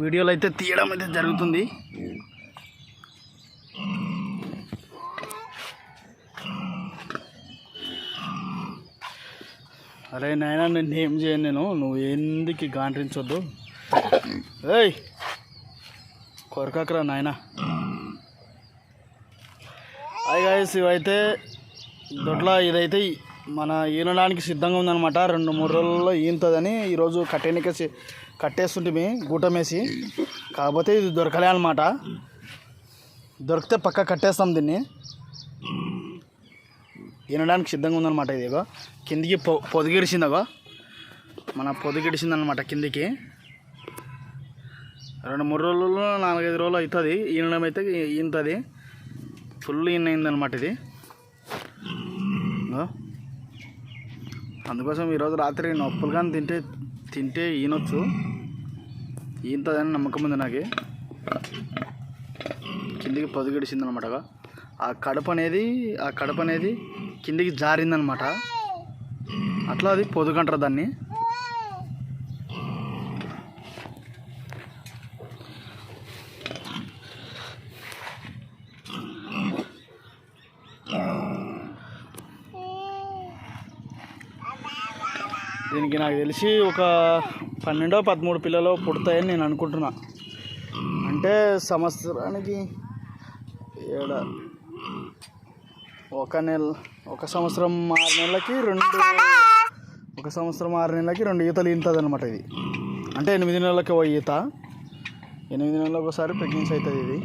వీడియోలు అయితే తీయడం అయితే జరుగుతుంది. అరే నాయన నేను ఏం చేయను నేను? నువ్వు ఎందుకు గాంట్రించొద్దు ఏయ్! కొరకకరా నాయన. హాయ్ గాయస్ ఇవైతే దొడ్ల ఇదైతే మన ఈనడానికి సిద్ధంగా ఉందన్నమాట. రెండు మూడు రోజుల్లో ఈనుతుందని ఈరోజు కట్టేనికేసి కట్టేస్తుంటే గూటమేసి. కాకపోతే ఇది దొరకలే అనమాట దొరికితే పక్క కట్టేస్తాం దీన్ని. ఈనడానికి సిద్ధంగా ఉందన్నమాట ఇది ఇగో. కిందికి పొ పొదిగిడిసిందగో మన పొదిగిడిసిందనమాట కిందికి. రెండు మూడు రోజుల్లో నాలుగైదు రోజులు అవుతుంది ఈనడం అయితే ఈనుతుంది. ఫుల్ ఈన్ అయిందనమాట ఇది అందుకోసం ఈరోజు రాత్రి నొప్పులు కానీ తింటే తింటే ఈనొచ్చు. ఈనుతుందని నమ్మకం ఉంది నాకు. కిందికి పొదిగిడిచింది అనమాట ఆ కడప అనేది ఆ కడప అనేది కిందికి జారిందనమాట. అట్లా అది పొదుగంటారు దాన్ని. దీనికి నాకు తెలిసి ఒక పన్నెండో పదమూడు పిల్లలు పుడతాయని నేను అనుకుంటున్నా. అంటే సంవత్సరానికి ఏడ? ఒక నెల ఒక సంవత్సరం ఆరు నెలలకి రెండు ఒక సంవత్సరం ఆరు నెలలకి రెండు ఈతలు ఈతుంది అనమాట ఇది. అంటే ఎనిమిది నెలలకి ఓ ఈత ఎనిమిది నెలలకు ఒకసారి ప్రెగ్నెన్సీ అవుతుంది ఇది.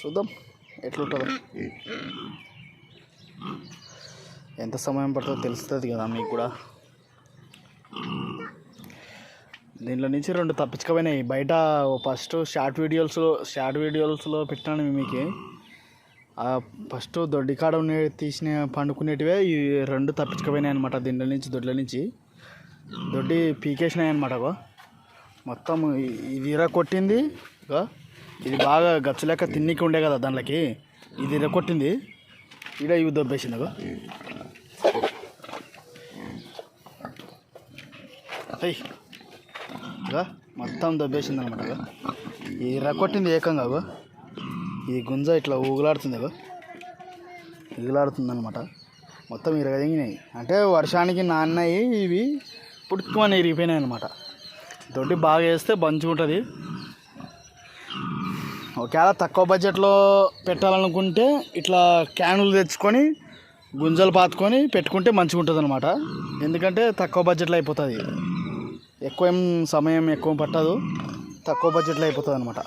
చూద్దాం. ఎట్లుంటుందో. ఎంత సమయం పడుతుందో తెలుస్తుంది కదా మీకు కూడా. దీంట్లో నుంచి రెండు తప్పించుకపోయినాయి బయట ఫస్ట్ షార్ట్ వీడియోస్లో షార్ట్ వీడియోస్లో పెట్టాను మీకు. ఫస్ట్ దొడ్డి కాడ ఉండే తీసిన పండుకునేటివే ఈ రెండు తప్పించుకపోయినాయి అనమాట దీంట్లో నుంచి దొడ్ల నుంచి. దొడ్డి పీకేసినాయి అనమాట మొత్తం ఇ- ఇది ఇర కొట్టింది ఇక ఇది బాగా గచ్చు లెక్క తిన్నికి ఉండే కదా దాంట్లోకి. ఇది ఇర కొట్టింది. ఈడ ఇవి దొబ్బేసింది అగో మొత్తం దొబ్బేసింది అనమాట ఇది రెక్కొట్టింది ఏకంగా అగో ఈ గుంజ ఇట్లా ఊగులాడుతుంది అగో ఊగులాడుతుంది అనమాట మొత్తం ఇరగదిగినాయి. అంటే వర్షానికి నాన్నాయి ఇవి పుట్టుకమని ఇరిగిపోయినాయి అనమాట దొడ్డి బాగా వేస్తే మంచిగా ఉంటుంది ఒకవేళ తక్కువ బడ్జెట్లో పెట్టాలనుకుంటే ఇట్లా క్యానులు తెచ్చుకొని గుంజలు పాతుకొని పెట్టుకుంటే మంచిగా ఉంటుంది అనమాట ఎందుకంటే తక్కువ బడ్జెట్లో అయిపోతుంది. ఎక్కువ ఏం సమయం ఎక్కువ పట్టదు. తక్కువ బడ్జెట్లో అయిపోతుంది అనమాట